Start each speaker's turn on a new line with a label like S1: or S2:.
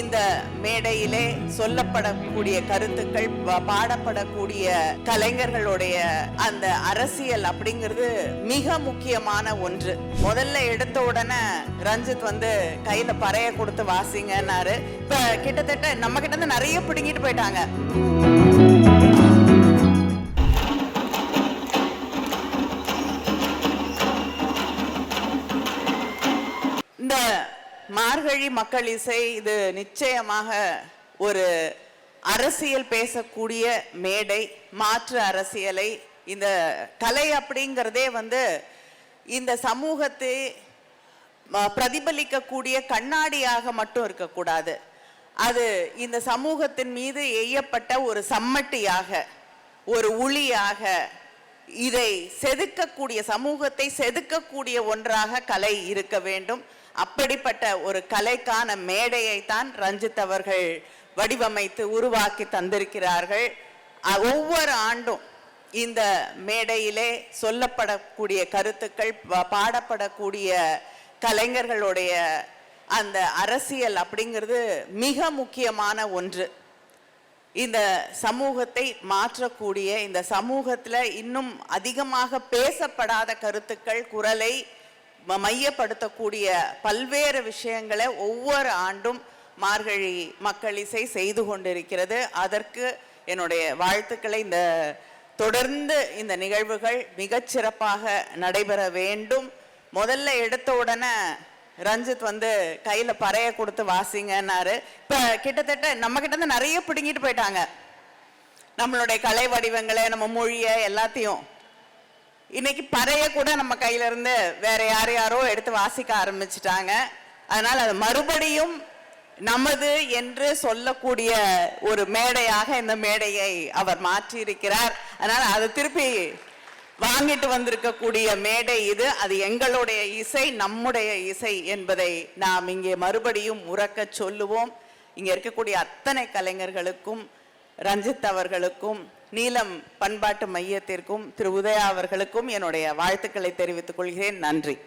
S1: இந்த மேடையிலே சொல்லப்படக்கூடிய கருத்துக்கள் பாடப்படக்கூடிய கலைஞர்களுடைய அந்த அரசியல் அப்படிங்கிறது மிக முக்கியமான ஒன்று. முதல்ல எடுத்த உடனே ரஞ்சித் வந்து கையில பறைய கொடுத்து வாசிங்கன்னாரு. இப்ப கிட்டத்தட்ட நம்ம கிட்ட இருந்து நிறைய பிடுங்கிட்டு போயிட்டாங்க. இந்த மார்கழி மக்கள் இசை இது நிச்சயமாக ஒரு அரசியல் பேசக்கூடிய மேடை மாற்று அரசியலை. இந்த கலை அப்படிங்கிறதே வந்து இந்த சமூகத்தை பிரதிபலிக்கக்கூடிய கண்ணாடியாக மட்டும் இருக்கக்கூடாது. அது இந்த சமூகத்தின் மீது எய்யப்பட்ட ஒரு சம்மட்டியாக ஒரு உளியாக இதை செதுக்கக்கூடிய சமூகத்தை செதுக்கக்கூடிய ஒன்றாக கலை இருக்க வேண்டும். அப்படிப்பட்ட ஒரு கலைக்கான மேடையை தான் ரஞ்சித் அவர்கள் வடிவமைத்து உருவாக்கி தந்திருக்கிறார்கள். ஒவ்வொரு ஆண்டும் இந்த மேடையிலே சொல்லப்படக்கூடிய கருத்துக்கள் பாடப்படக்கூடிய கலைஞர்களுடைய அந்த அரசியல் அப்படிங்கிறது மிக முக்கியமான ஒன்று. இந்த சமூகத்தை மாற்றக்கூடிய இந்த சமூகத்தில் இன்னும் அதிகமாக பேசப்படாத கருத்துக்கள் குரலை மையப்படுத்தக்கூடிய பல்வேறு விஷயங்களை ஒவ்வொரு ஆண்டும் மார்கழி மக்கள் இசை செய்து கொண்டிருக்கிறது. அதற்கு என்னுடைய வாழ்த்துக்களை இந்த தொடர்ந்து இந்த நிகழ்வுகள் மிகச்சிறப்பாக நடைபெற வேண்டும். முதல்ல எடுத்த உடனே ரஞ்சித் வந்து கையில பறைய கொடுத்து வாசிங்கன்னாரு. இப்ப கிட்டத்தட்ட நம்ம கிட்ட இருந்து நிறைய பிடுங்கிட்டு போயிட்டாங்க. நம்மளுடைய கலை வடிவங்களை நம்ம மொழியை எல்லாத்தையும். இன்னைக்கு பறைய கூட நம்ம கையில இருந்து வேற யார் யாரோ எடுத்து வாசிக்க ஆரம்பிச்சிட்டாங்க. அதனால அது மறுபடியும் நமது என்று சொல்லக்கூடிய ஒரு மேடையாக இந்த மேடையை அவர் மாற்றி இருக்கிறார் அதனால அதை திருப்பி வாங்கிட்டு வந்திருக்கக்கூடிய மேடை இது. அது எங்களுடைய இசை நம்முடைய இசை என்பதை நாம் இங்கே மறுபடியும் உறக்க சொல்லுவோம். இங்கே இருக்கக்கூடிய அத்தனை கலைஞர்களுக்கும் ரஞ்சித் அவர்களுக்கும் நீலம் பண்பாட்டு மையத்திற்கும் திரு உதயா அவர்களுக்கும் என்னுடைய வாழ்த்துக்களை தெரிவித்துக் கொள்கிறேன். நன்றி.